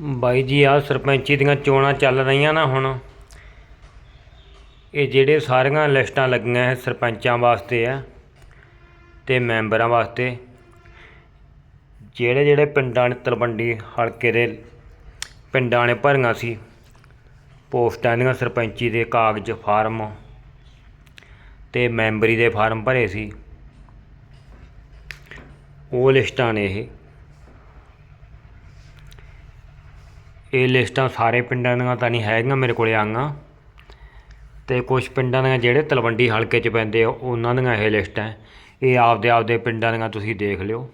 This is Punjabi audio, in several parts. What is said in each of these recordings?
ਬਾਈ ਜੀ ਆ ਸਰਪੰਚੀ ਦੀਆਂ ਚੋਣਾਂ ਚੱਲ ਰਹੀਆਂ ਨਾ ਹੁਣ। ਇਹ ਜਿਹੜੇ ਸਾਰੀਆਂ ਲਿਸਟਾਂ ਲੱਗੀਆਂ ਇਹ ਸਰਪੰਚਾਂ ਵਾਸਤੇ ਆ ਤੇ ਮੈਂਬਰਾਂ ਵਾਸਤੇ। ਜਿਹੜੇ ਜਿਹੜੇ ਪਿੰਡਾਂ ਨੇ ਤਲਵੰਡੀ ਹਲਕੇ ਦੇ ਪਿੰਡਾਂ ਨੇ ਭਰੀਆਂ ਸੀ, ਪੋਸਟਾਂ ਦੀਆਂ ਸਰਪੰਚੀ ਦੇ ਕਾਗਜ਼ ਫਾਰਮ ਤੇ ਮੈਂਬਰੀ ਦੇ ਫਾਰਮ ਭਰੇ ਸੀ। ਉਹ ਲਿਸਟਾਂ ਨੇ ਇਹ। ਇਹ ਲਿਸਟਾਂ ਸਾਰੇ ਪਿੰਡਾਂ ਦੀਆਂ ਤਾਂ ਨਹੀਂ ਹੈਗੀਆਂ ਮੇਰੇ ਕੋਲੇ ਆਈਆਂ। ਤੇ ਕੁਝ ਪਿੰਡਾਂ ਦੀਆਂ ਜਿਹੜੇ ਤਲਵੰਡੀ ਹਲਕੇ 'ਚ ਪੈਂਦੇ ਆ, ਉਹਨਾਂ ਦੀਆਂ ਇਹ ਲਿਸਟਾਂ ਹੈ। ਇਹ ਆਪਦੇ ਆਪਦੇ ਪਿੰਡਾਂ ਦੀਆਂ ਤੁਸੀਂ ਦੇਖ ਲਿਓ।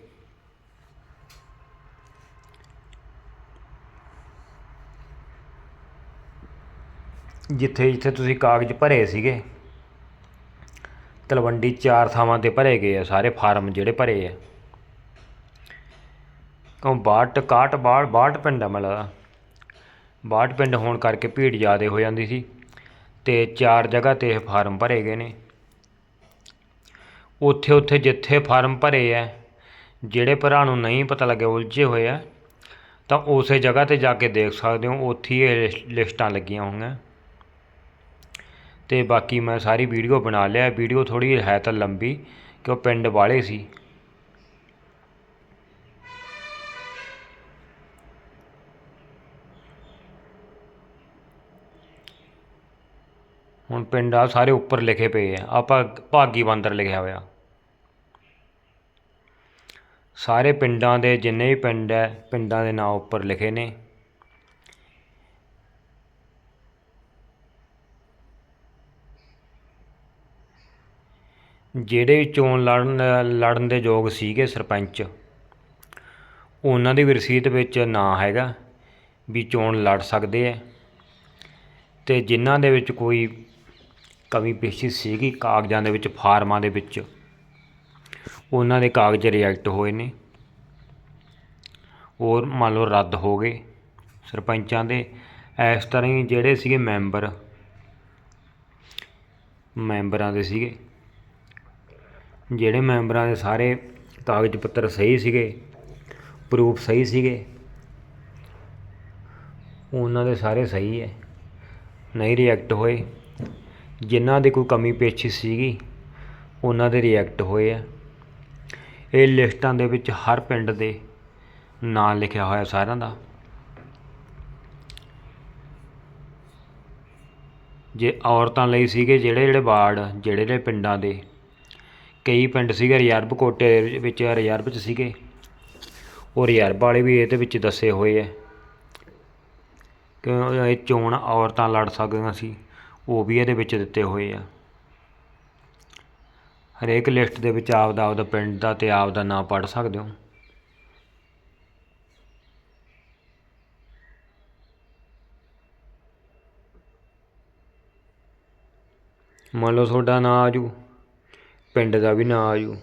ਜਿੱਥੇ ਜਿੱਥੇ ਤੁਸੀਂ ਕਾਗਜ਼ ਭਰੇ ਸੀਗੇ, ਤਲਵੰਡੀ ਚਾਰ ਥਾਵਾਂ ਤੇ ਭਰੇ ਗਏ ਆ, ਸਾਰੇ ਫਾਰਮ ਜਿਹੜੇ ਭਰੇ ਆ। ਕਿਉਂ ਬਾਹਠ ਇਕਾਹਠ ਬਾਹਠ ਬਾਹਠ ਪਿੰਡ ਆ ਮਤਲਬ ਬਾਹਠ ਪਿੰਡ ਹੋਣ ਕਰਕੇ ਭੀੜ ਜ਼ਿਆਦਾ ਹੋ ਜਾਂਦੀ ਸੀ ਤੇ ਚਾਰ ਜਗ੍ਹਾ ਤੇ ਇਹ ਫਾਰਮ ਭਰੇ ਗਏ ਨੇ। ਉੱਥੇ ਉੱਥੇ ਜਿੱਥੇ ਫਾਰਮ ਭਰੇ ਆ ਜਿਹੜੇ ਭਰਾ ਨੂੰ ਨਹੀਂ ਪਤਾ ਲੱਗਿਆ, ਉਲਝੇ ਹੋਏ ਆ ਤਾਂ ਉਸੇ ਜਗ੍ਹਾ ਤੇ ਜਾ ਕੇ ਦੇਖ ਸਕਦੇ ਹੋ, ਉੱਥੇ ਹੀ ਇਹ ਲਿਸ- ਲਿਸਟਾਂ ਲੱਗੀਆਂ ਹੋਈਆਂ। ਤੇ ਬਾਕੀ ਮੈਂ ਸਾਰੀ ਵੀਡੀਓ ਬਣਾ ਲਿਆ, ਵੀਡੀਓ ਥੋੜੀ ਹੈ ਤਾਂ ਲੰਬੀ ਕਿ ਉਹ ਪਿੰਡ ਵਾਲੇ ਸੀ। ਹੁਣ ਪਿੰਡ ਆ ਸਾਰੇ ਉੱਪਰ ਲਿਖੇ ਪਏ ਆ। ਆਪਾਂ ਭਾਗੀ ਬਾਂਦਰ ਲਿਖਿਆ ਹੋਇਆ। ਸਾਰੇ ਪਿੰਡਾਂ ਦੇ ਜਿੰਨੇ ਵੀ ਪਿੰਡ ਹੈ ਪਿੰਡਾਂ ਦੇ ਨਾਂ ਉੱਪਰ ਲਿਖੇ ਨੇ। ਜਿਹੜੇ ਵੀ ਚੋਣ ਲੜਨ ਲੜਨ ਦੇ ਯੋਗ ਸੀਗੇ ਸਰਪੰਚ, ਉਹਨਾਂ ਦੀ ਰਸੀਦ ਵਿੱਚ ਨਾਂ ਹੈਗਾ ਵੀ ਚੋਣ ਲੜ ਸਕਦੇ ਆ ਤੇ ਜਿਨ੍ਹਾਂ ਦੇ ਵਿੱਚ ਕੋਈ ਕਮੀ ਪੇਸ਼ੀ ਸੀਗੀ ਕਾਗਜ਼ਾਂ ਦੇ ਵਿੱਚ, ਫਾਰਮਾਂ ਦੇ ਵਿੱਚ। ਉਹਨਾਂ ਦੇ ਕਾਗਜ਼ ਰਿਜੈਕਟ ਹੋਏ ਨੇ। ਔਰ ਮੰਨ ਲਓ ਰੱਦ ਹੋ ਗਏ ਸਰਪੰਚਾਂ ਦੇ। ਇਸ ਤਰ੍ਹਾਂ ਹੀ ਜਿਹੜੇ ਸੀਗੇ ਮੈਂਬਰ, ਮੈਂਬਰਾਂ ਦੇ ਸੀਗੇ। ਜਿਹੜੇ ਮੈਂਬਰਾਂ ਦੇ ਸਾਰੇ ਕਾਗਜ਼ ਪੱਤਰ ਸਹੀ ਸੀਗੇ, ਪ੍ਰੂਫ ਸਹੀ ਸੀਗੇ, ਉਹਨਾਂ ਦੇ ਸਾਰੇ ਸਹੀ ਹੈ। ਨਹੀਂ ਰਿਐਕਟ ਹੋਏ। ਜਿਨ੍ਹਾਂ ਦੀ ਕੋਈ ਕਮੀ ਪੇਸ਼ੀ ਸੀਗੀ, ਉਹਨਾਂ ਦੇ ਰਿਐਕਟ ਹੋਏ ਆ। ਇਹ ਲਿਸਟਾਂ ਦੇ ਵਿੱਚ ਹਰ ਪਿੰਡ ਦੇ ਨਾਂ ਲਿਖਿਆ ਹੋਇਆ ਸਾਰਿਆਂ ਦਾ। ਜੇ ਔਰਤਾਂ ਲਈ ਸੀਗੇ ਜਿਹੜੇ ਜਿਹੜੇ ਵਾਰਡ, ਜਿਹੜੇ ਜਿਹੜੇ ਪਿੰਡਾਂ ਦੇ, ਕਈ ਪਿੰਡ ਸੀਗੇ ਰਿਜ਼ਰਵ ਕੋਟੇ ਵਿੱਚ, ਰਿਜ਼ਰਵ 'ਚ ਸੀਗੇ। ਉਹ ਰਿਜ਼ਰਵ ਵਾਲੇ ਵੀ ਇਹਦੇ ਵਿੱਚ ਦੱਸੇ ਹੋਏ ਆ ਕਿ ਇਹ ਚੋਣ ਔਰਤਾਂ ਲੜ ਸਕਦੀਆਂ ਸੀ। ਉਹ ਵੀ ਇਹਦੇ ਵਿੱਚ ਦਿੱਤੇ ਹੋਏ ਆ। ਹਰੇਕ ਲਿਸਟ ਦੇ ਵਿੱਚ ਆਪਦਾ ਆਪਦਾ ਪਿੰਡ ਦਾ ਤੇ ਆਪਦਾ ਨਾਂ ਪੜ੍ਹ ਸਕਦੇ ਹੋ। ਮੰਨ ਲਓ ਤੁਹਾਡਾ ਨਾਂ ਆਜੂ ਪਿੰਡ ਦਾ ਵੀ ਨਾਂ ਆਜੂ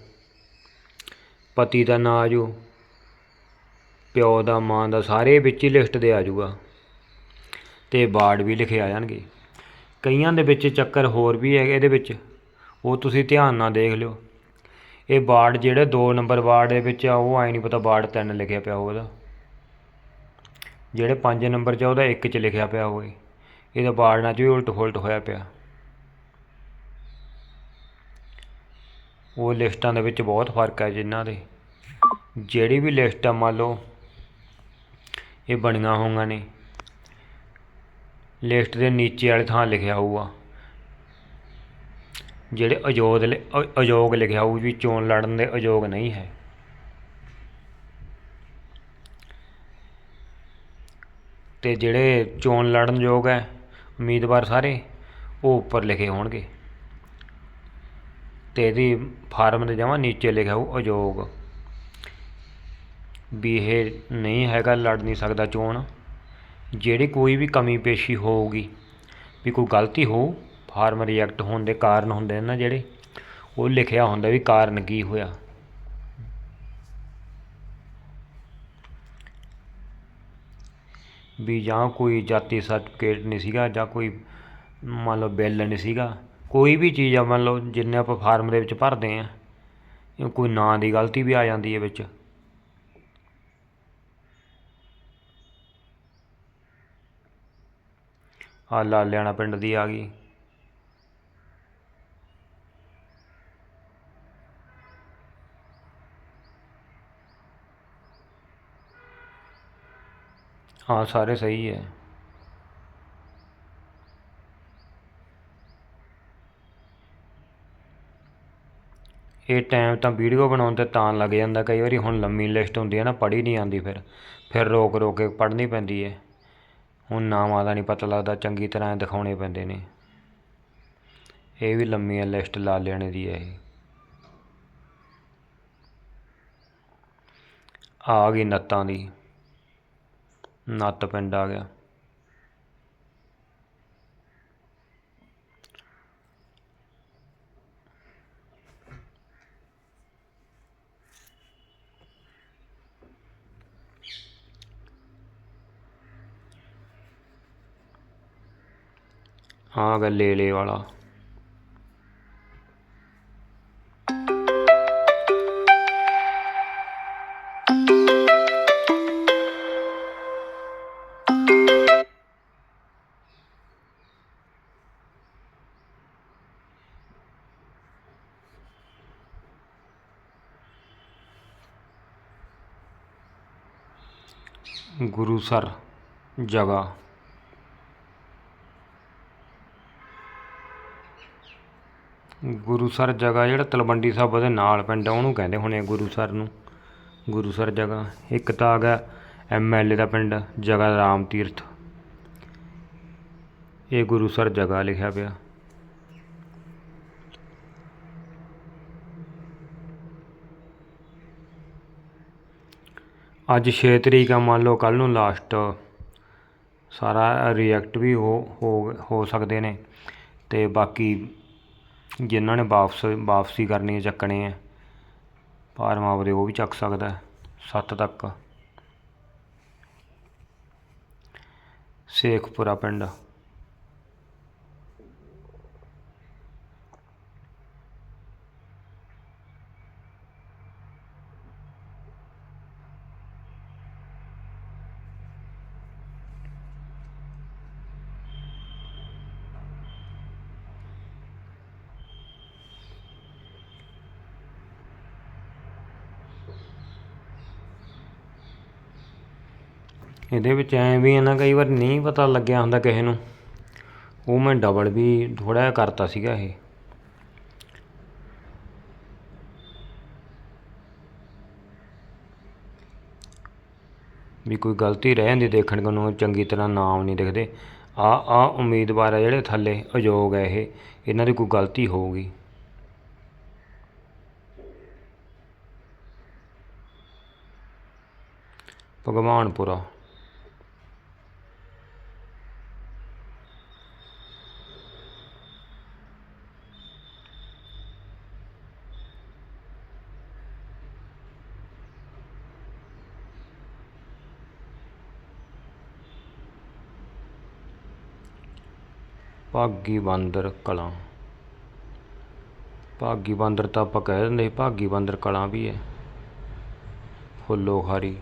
ਪਤੀ ਦਾ ਨਾਂ ਆਜੂ ਪਿਓ ਦਾ, ਮਾਂ ਦਾ, ਸਾਰੇ ਵਿੱਚ ਹੀ ਲਿਸਟ ਦੇ ਆਜੂਗਾ ਤੇ ਵਾਰਡ ਵੀ ਲਿਖੇ ਆ ਜਾਣਗੇ। ਕਈਆਂ ਦੇ ਵਿੱਚ ਚੱਕਰ ਹੋਰ ਵੀ ਹੈ ਇਹਦੇ ਵਿੱਚ। ਉਹ ਤੁਸੀਂ ਧਿਆਨ ਨਾਲ ਦੇਖ ਲਿਓ। ਇਹ ਵਾਰਡ ਜਿਹੜੇ 2 ਨੰਬਰ ਵਾਰਡ ਦੇ ਵਿੱਚ ਆ, ਉਹ ਆਈ ਨਹੀਂ ਪਤਾ ਵਾਰਡ 3 ਲਿਖਿਆ ਪਿਆ ਹੋਊ ਉਹਦਾ। ਜਿਹੜੇ 5 ਨੰਬਰ 'ਚ ਉਹਦਾ 1 'ਚ ਲਿਖਿਆ ਪਿਆ ਹੋਵੇ। ਇਹਦਾ ਵਾਰਡ ਨਾਲ 'ਚ ਵੀ ਉਲਟ ਫੁਲਟ ਹੋਇਆ ਪਿਆ। ਉਹ ਲਿਸਟਾਂ ਦੇ ਵਿੱਚ ਬਹੁਤ ਫ਼ਰਕ ਹੈ ਜਿਨ੍ਹਾਂ ਦੇ। ਜਿਹੜੀ ਵੀ ਲਿਸਟ ਆ ਮੰਨ ਲਓ, ਇਹ ਬਣੀਆਂ ਹੋਈਆਂ ਨੇ। ਲਿਸਟ ਦੇ ਨੀਚੇ ਵਾਲੇ ਥਾਂ ਲਿਖਿਆ ਹੋਊਗਾ। ਜਿਹੜੇ ਅਯੋਗ ਲਿ- ਅਯੋਗ ਲਿਖਿਆ ਹੋਊ ਵੀ ਚੋਣ ਲੜਨ ਦੇ ਅਯੋਗ ਨਹੀਂ ਹੈ। ਤੇ ਜਿਹੜੇ ਚੋਣ ਲੜਨ ਯੋਗ ਹੈ, ਉਮੀਦਵਾਰ ਸਾਰੇ ਉਹ ਉੱਪਰ ਲਿਖੇ ਹੋਣਗੇ। ਤੇ ਇਹਦੀ ਫਾਰਮ ਦੇ ਜਮਾਂ ਨੀਚੇ ਲਿਖਿਆ ਹੋਊ ਅਯੋਗ। ਵੀ ਇਹ ਨਹੀਂ ਹੈਗਾ, ਲੜ ਨਹੀਂ ਸਕਦਾ ਚੋਣ। ਜਿਹੜੀ ਕੋਈ ਵੀ ਕਮੀ ਪੇਸ਼ੀ ਹੋਊਗੀ, ਵੀ ਕੋਈ ਗਲਤੀ ਹੋਊ, ਫਾਰਮ ਰਿਜੈਕਟ ਹੋਣ ਦੇ ਕਾਰਨ ਹੁੰਦੇ ਨੇ ਨਾ ਜਿਹੜੇ, ਉਹ ਲਿਖਿਆ ਹੁੰਦਾ ਵੀ ਕਾਰਨ ਕੀ ਹੋਇਆ। ਵੀ ਜਾਂ ਕੋਈ ਜਾਤੀ ਸਰਟੀਫਿਕੇਟ ਨਹੀਂ ਸੀਗਾ ਜਾਂ ਕੋਈ ਮੰਨ ਲਓ ਬਿੱਲ ਨਹੀਂ ਸੀਗਾ, ਕੋਈ ਵੀ ਚੀਜ਼ ਆ ਮੰਨ ਲਓ ਜਿੰਨੇ ਆਪਾਂ ਫਾਰਮ ਦੇ ਵਿੱਚ ਭਰਦੇ ਆ ਕੋਈ ਨਾਂ ਦੀ ਗਲਤੀ ਵੀ ਆ ਜਾਂਦੀ ਹੈ ਵਿੱਚ। ਆ ਲਾਲਿਆਣਾ ਪਿੰਡ ਦੀ ਆ ਗਈ। ਹਾਂ, ਸਾਰੇ ਸਹੀ ਹੈ। ਇਹ ਟਾਈਮ ਤਾਂ ਵੀਡੀਓ ਬਣਾਉਣ ਤੇ ਤਾਂ ਲੱਗ ਜਾਂਦਾ, ਕਈ ਵਾਰੀ ਹੁਣ ਲੰਮੀ ਲਿਸਟ ਹੁੰਦੀ ਹੈ ਨਾ, ਪੜ੍ਹੀ ਨਹੀਂ ਆਉਂਦੀ ਫਿਰ। ਫਿਰ ਰੋਕ ਰੋਕ ਕੇ ਪੜ੍ਹਨੀ ਪੈਂਦੀ ਹੈ। ਹੁਣ ਨਾਵਾਂ ਦਾ ਨਹੀਂ, ਪਤਾ ਲੱਗਦਾ ਚੰਗੀ ਤਰ੍ਹਾਂ ਦਿਖਾਉਣੇ ਪੈਂਦੇ ਨੇ। ਇਹ ਵੀ ਲੰਮੀ ਹੈ, ਲਿਸਟ ਲਾ ਲੈਣੇ ਦੀ ਹੈ ਇਹ। ਆ ਗਈ ਨੱਤਾਂ ਦੀ। ਨੱਤ ਪਿੰਡ ਆ ਗਿਆ। ਆ ਗਿਆ ਲੇਲੇ ਵਾਲਾ। ਗੁਰੂਸਰ ਜਗ੍ਹਾ ਗੁਰੂਸਰ ਜਗ੍ਹਾ ਜਿਹੜਾ ਤਲਵੰਡੀ ਸਾਬੋ ਦੇ ਨਾਲ ਪਿੰਡ ਆ, ਉਹਨੂੰ ਕਹਿੰਦੇ ਹੋਣੇ ਆ ਗੁਰੂਸਰ ਨੂੰ। ਗੁਰੂਸਰ ਜਗ੍ਹਾ, ਇੱਕ ਤਾਂ ਆ ਗਿਆ ਐਮਐਲਏ ਦਾ ਪਿੰਡ, ਜਗ੍ਹਾ ਰਾਮ ਤੀਰਥ। ਇਹ ਗੁਰੂਸਰ ਜਗ੍ਹਾ ਲਿਖਿਆ ਪਿਆ। ਅੱਜ 6 ਤਰੀਕ ਆ, ਮੰਨ ਲਓ ਕੱਲ ਨੂੰ ਲਾਸਟ ਸਾਰਾ ਰਿਐਕਟ ਵੀ ਹੋ ਹੋ ਹੋ ਸਕਦੇ ਨੇ। ਤੇ ਬਾਕੀ ਜਿਨ੍ਹਾਂ ਨੇ ਵਾਪਸ, ਵਾਪਸੀ ਕਰਨੀ ਹੈ, ਚੱਕਣੇ ਹੈ ਫਾਰਮ ਆਪਦੇ ਉਹ ਵੀ ਚੱਕ ਸਕਦਾ ਹੈ, ਸੱਤ ਤੱਕ। ਸੇਖਪੁਰਾ ਪਿੰਡ। ਇਹਦੇ ਵਿੱਚ ਐਂ ਵੀ ਹੈ ਨਾ ਕਈ ਵਾਰ ਨਹੀਂ ਪਤਾ ਲੱਗਿਆ ਹੁੰਦਾ ਕਿਸੇ ਨੂੰ। ਉਹ ਮੈਂ ਡਬਲ ਵੀ ਥੋੜ੍ਹਾ ਜਿਹਾ ਕਰਤਾ ਸੀਗਾ ਇਹ। ਵੀ ਕੋਈ ਗਲਤੀ ਰਹਿ ਜਾਂਦੀ ਦੇਖਣ ਨੂੰ ਚੰਗੀ ਤਰ੍ਹਾਂ ਨਾਮ ਨਹੀਂ ਦਿਖਦੇ ਆ ਆ ਉਮੀਦਵਾਰ ਆ ਜਿਹੜੇ ਥੱਲੇ ਅਯੋਗ ਹੈ ਇਹ, ਇਹਨਾਂ ਦੀ ਕੋਈ ਗਲਤੀ ਹੋਊਗੀ। ਭਗਵਾਨਪੁਰਾ। ਭਾਗੀ ਬਾਂਦਰ ਕਲਾਂ। ਭਾਗੀ ਬਾਂਦਰ ਤਾਂ ਆਪਾਂ ਕਹਿ ਦਿੰਦੇ ਭਾਗੀ ਬਾਂਦਰ ਕਲਾਂ ਵੀ ਹੈ। ਫੁੱਲੋ ਖਾਰੀ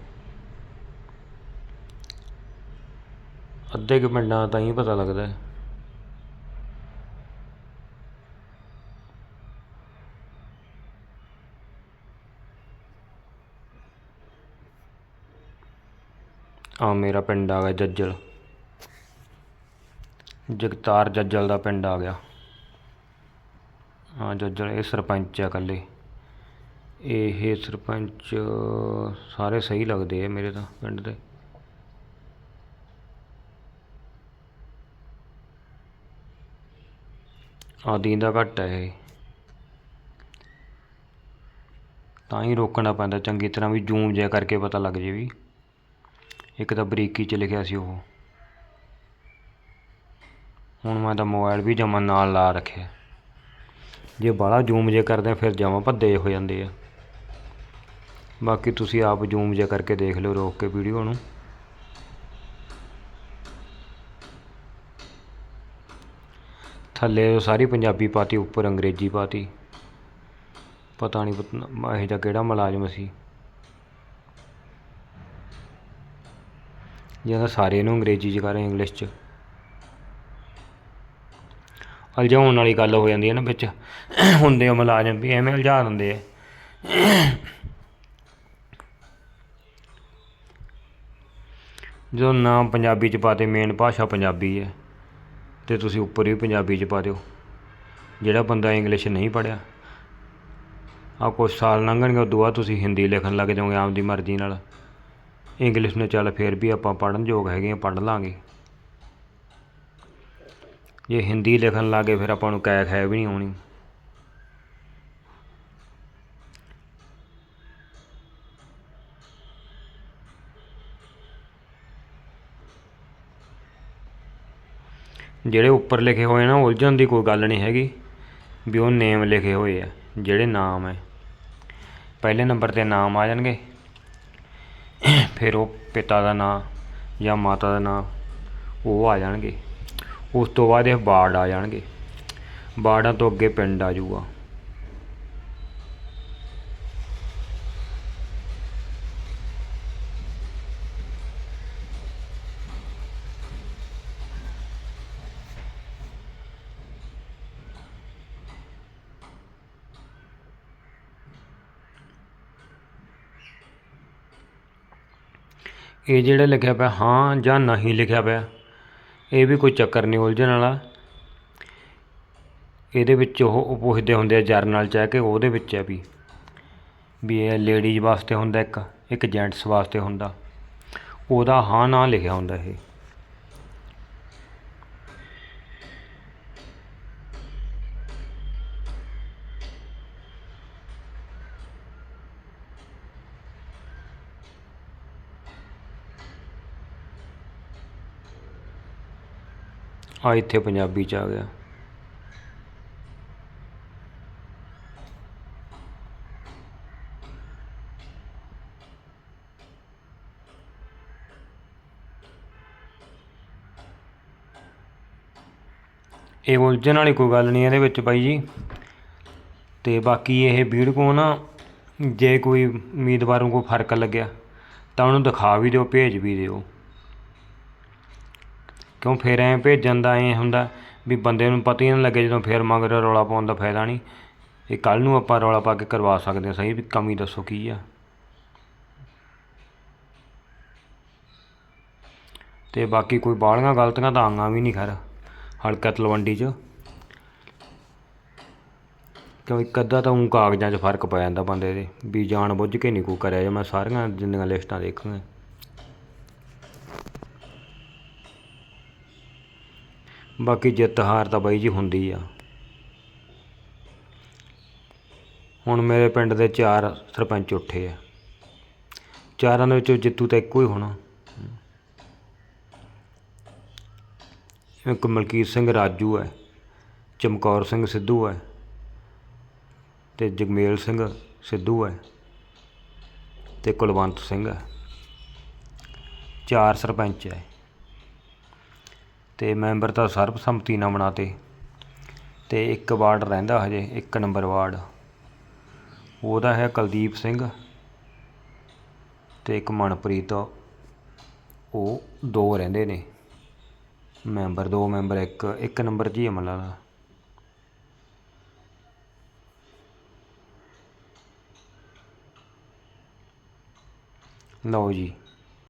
ਅੱਧੇ ਕੁ ਪਿੰਡਾਂ ਦਾ ਤਾਂ ਹੀ ਪਤਾ ਲੱਗਦਾ ਹੈ। ਆ ਮੇਰਾ ਪਿੰਡ ਆ ਗਿਆ ਜੱਜਲ। ਜਗਤਾਰ ਜੱਜਲ ਦਾ ਪਿੰਡ ਆ ਗਿਆ। ਹਾਂ ਜੱਜਲ, ਇਹ ਸਰਪੰਚ ਆ ਇਕੱਲੇ। ਇਹ ਸਰਪੰਚ ਸਾਰੇ ਸਹੀ ਲੱਗਦੇ ਆ ਮੇਰੇ ਤਾਂ ਪਿੰਡ ਦੇ। ਆਦੀ ਦਾ ਘੱਟ ਹੈ ਇਹ। ਤਾਂ ਹੀ ਰੋਕਣਾ ਪੈਂਦਾ, ਚੰਗੀ ਤਰ੍ਹਾਂ ਵੀ ਜੂਮ ਜਿਹਾ ਕਰਕੇ ਪਤਾ ਲੱਗ ਜੇ ਵੀ। ਇੱਕ ਤਾਂ ਬਰੀਕੀ 'ਚ ਲਿਖਿਆ ਸੀ ਉਹ। ਹੁਣ ਮੈਂ ਤਾਂ ਮੋਬਾਈਲ ਵੀ ਜਮਾ ਨਾਲ ਲਾ ਰੱਖਿਆ। ਜੇ ਬਾਹਲਾ ਜੂਮ ਜੇ ਕਰਦੇ ਆ ਫਿਰ ਜਮਾ ਭੱਦੇ ਹੋ ਜਾਂਦੇ ਆ। ਬਾਕੀ ਤੁਸੀਂ ਆਪ ਜੂਮ ਜੇ ਕਰਕੇ ਦੇਖ ਲਿਓ, ਰੋਕ ਕੇ ਵੀਡੀਓ ਨੂੰ। ਥੱਲੇ ਸਾਰੀ ਪੰਜਾਬੀ ਪਾਤੀ, ਉੱਪਰ ਅੰਗਰੇਜ਼ੀ ਪਾਤੀ। ਪਤਾ ਨਹੀਂ ਇਹ ਜਿਹਾ ਕਿਹੜਾ ਮੁਲਾਜ਼ਮ ਸੀ। ਜਿਹਦਾ ਸਾਰੇ ਨੂੰ ਅੰਗਰੇਜ਼ੀ ਚ ਕਰ ਰਹੇ ਇੰਗਲਿਸ਼ ਚ। ਉਲਝਾਉਣ ਵਾਲੀ ਗੱਲ ਹੋ ਜਾਂਦੀ ਹੈ ਨਾ ਵਿੱਚ। ਹੁੰਦੇ ਆ ਮੁਲਾਜ਼ਮ ਵੀ ਐਵੇਂ ਉਲਝਾ ਦਿੰਦੇ ਆ। ਜਦੋਂ ਨਾਮ ਪੰਜਾਬੀ ਚ ਪਾਤੇ ਮੇਨ ਭਾਸ਼ਾ ਪੰਜਾਬੀ ਹੈ, ਤੇ ਤੁਸੀਂ ਉੱਪਰ ਵੀ ਪੰਜਾਬੀ ਚ ਪਾ ਦਿਓ। ਜਿਹੜਾ ਬੰਦਾ ਇੰਗਲਿਸ਼ ਨਹੀਂ ਪੜਿਆ ਆ ਕੁਛ ਸਾਲ ਲੰਘਣਗੇ, ਉਦੋਂ ਬਾਅਦ ਤੁਸੀਂ ਹਿੰਦੀ ਲਿਖਣ ਲੱਗ ਜਾਓਗੇ ਆਪਦੀ ਮਰਜ਼ੀ ਨਾਲ। ਇੰਗਲਿਸ਼ ਨੂੰ ਚੱਲ ਫਿਰ ਵੀ ਆਪਾਂ ਪੜ੍ਹਨ ਯੋਗ ਹੈਗੇ ਆ, ਪੜ੍ਹ ਲਾਂਗੇ। ਜੇ ਹਿੰਦੀ ਲਿਖਣ ਲੱਗੇ ਫਿਰ ਆਪਾਂ ਨੂੰ ਕੈਖ ਹੈ ਵੀ ਨਹੀਂ ਆਉਣੀ। ਜਿਹੜੇ ਉੱਪਰ ਲਿਖੇ ਹੋਏ ਨਾ, ਉਲਝਣ ਦੀ ਕੋਈ ਗੱਲ ਨਹੀਂ ਹੈਗੀ, ਵੀ ਉਹ ਨੇਮ ਲਿਖੇ ਹੋਏ ਆ, ਜਿਹੜੇ ਨਾਮ ਹੈ। ਪਹਿਲੇ ਨੰਬਰ ਤੇ ਨਾਮ ਆ ਜਾਣਗੇ। ਫਿਰ ਉਹ ਪਿਤਾ ਦਾ ਨਾਂ ਜਾਂ ਮਾਤਾ ਦਾ ਨਾਂ, ਉਹ ਆ ਜਾਣਗੇ। ਉਸ ਤੋਂ ਬਾਅਦ ਇਹ ਬਾੜ ਆ ਜਾਣਗੇ। ਵਾਰਡਾਂ ਤੋਂ ਅੱਗੇ ਪਿੰਡ ਆ ਜਾਊਗਾ। ਇਹ ਜਿਹੜਾ ਲਿਖਿਆ ਪਿਆ, ਹਾਂ ਜਾਂ ਨਹੀਂ ਲਿਖਿਆ ਪਿਆ ਇਹ ਵੀ ਕੋਈ ਚੱਕਰ ਨਹੀਂ ਉਲਝਣ ਵਾਲਾ। ਇਹਦੇ ਵਿੱਚ ਉਹ ਪੁੱਛਦੇ ਹੁੰਦੇ ਆ ਜਰਨਲ ਚ ਹੈ ਕਿ ਉਹਦੇ ਵਿੱਚ ਹੈ ਵੀ ਵੀ ਇਹ ਲੇਡੀਜ਼ ਵਾਸਤੇ ਹੁੰਦਾ ਇੱਕ ਇੱਕ ਜੈਂਟਸ ਵਾਸਤੇ ਹੁੰਦਾ। ਉਹਦਾ ਹਾਂ ਨਾ ਲਿਖਿਆ ਹੁੰਦਾ ਇਹ। ਆ ਇੱਥੇ ਪੰਜਾਬੀ ਚ ਆ ਗਿਆ। ਇਹ ਉਲਝਣ ਵਾਲੀ ਕੋਈ ਗੱਲ ਨਹੀਂ ਇਹਦੇ ਵਿੱਚ ਬਾਈ ਜੀ। ਤੇ ਬਾਕੀ ਇਹ ਵੀਡੀਓ ਨਾ, ਜੇ ਕੋਈ ਉਮੀਦਵਾਰ ਨੂੰ ਕੋਈ ਫ਼ਰਕ ਲੱਗਿਆ, ਤਾਂ ਉਹਨੂੰ ਦਿਖਾ ਵੀ ਦਿਓ, ਭੇਜ ਵੀ ਦਿਓ। ਕਿਉਂ ਫਿਰ ਐਂ ਭੇਜਣ ਦਾ ਐਂ ਹੁੰਦਾ ਵੀ ਬੰਦੇ ਨੂੰ ਪਤਾ ਹੀ ਨਾ ਲੱਗੇ ਜਦੋਂ ਫਿਰ ਮਗਰ ਰੌਲਾ ਪਾਉਣ ਦਾ ਫਾਇਦਾ ਨਹੀਂ। ਇਹ ਕੱਲ੍ਹ ਨੂੰ ਆਪਾਂ ਰੌਲਾ ਪਾ ਕੇ ਕਰਵਾ ਸਕਦੇ ਹਾਂ ਸਹੀ ਵੀ ਕਮੀ ਦੱਸੋ ਕੀ ਆ। ਤੇ ਬਾਕੀ ਕੋਈ ਬਾਹਲੀਆਂ ਗਲਤੀਆਂ ਤਾਂ ਆਈਆਂ ਵੀ ਨਹੀਂ ਖੈਰ ਹਲਕਾ ਤਲਵੰਡੀ 'ਚ। ਕਿਉਂ ਇੱਕ ਅੱਧਾ ਤਾਂ ਉਹ ਕਾਗਜ਼ਾਂ 'ਚ ਫ਼ਰਕ ਪੈ ਜਾਂਦਾ ਬੰਦੇ ਦੇ, ਵੀ ਜਾਣ ਬੁੱਝ ਕੇ ਨਹੀਂ ਕੋਈ ਕਰਿਆ ਜੇ, ਮੈਂ ਸਾਰੀਆਂ ਜਿੰਨੀਆਂ ਲਿਸਟਾਂ ਦੇਖਾਂਗਾ ਬਾਕੀ ਜਿੱਤ ਹਾਰ ਤਾਂ ਬਾਈ ਜੀ ਹੁੰਦੀ ਆ। ਹੁਣ ਮੇਰੇ ਪਿੰਡ ਦੇ ਚਾਰ ਸਰਪੰਚ ਉੱਠੇ ਆ। ਚਾਰਾਂ ਦੇ ਵਿੱਚੋਂ ਜਿੱਤੂ ਤਾਂ ਇੱਕੋ ਹੀ ਹੋਣਾ। ਇੱਕ ਮਲਕੀਤ ਸਿੰਘ ਰਾਜੂ ਹੈ ਚਮਕੌਰ ਸਿੰਘ ਸਿੱਧੂ ਹੈ ਤੇ ਜਗਮੇਲ ਸਿੰਘ ਸਿੱਧੂ ਹੈ ਤੇ ਕੁਲਵੰਤ ਸਿੰਘ ਹੈ ਚਾਰ ਸਰਪੰਚ ਹੈ ਅਤੇ ਮੈਂਬਰ ਤਾਂ ਸਰਬਸੰਮਤੀ ਨਾਲ ਬਣਾ ਤੇ ਇੱਕ ਵਾਰਡ ਰਹਿੰਦਾ ਹਜੇ, ਇੱਕ ਨੰਬਰ ਵਾਰਡ। ਉਹਦਾ ਹੈ ਕੁਲਦੀਪ ਸਿੰਘ ਅਤੇ ਇੱਕ ਮਨਪ੍ਰੀਤ ਉਹ ਦੋ ਰਹਿੰਦੇ ਨੇ। ਮੈਂਬਰ ਦੋ, ਮੈਂਬਰ ਇੱਕ ਇੱਕ ਨੰਬਰ 'ਚ ਹੀ ਹੈ ਮੱਲਾ ਦਾ। ਲਓ ਜੀ।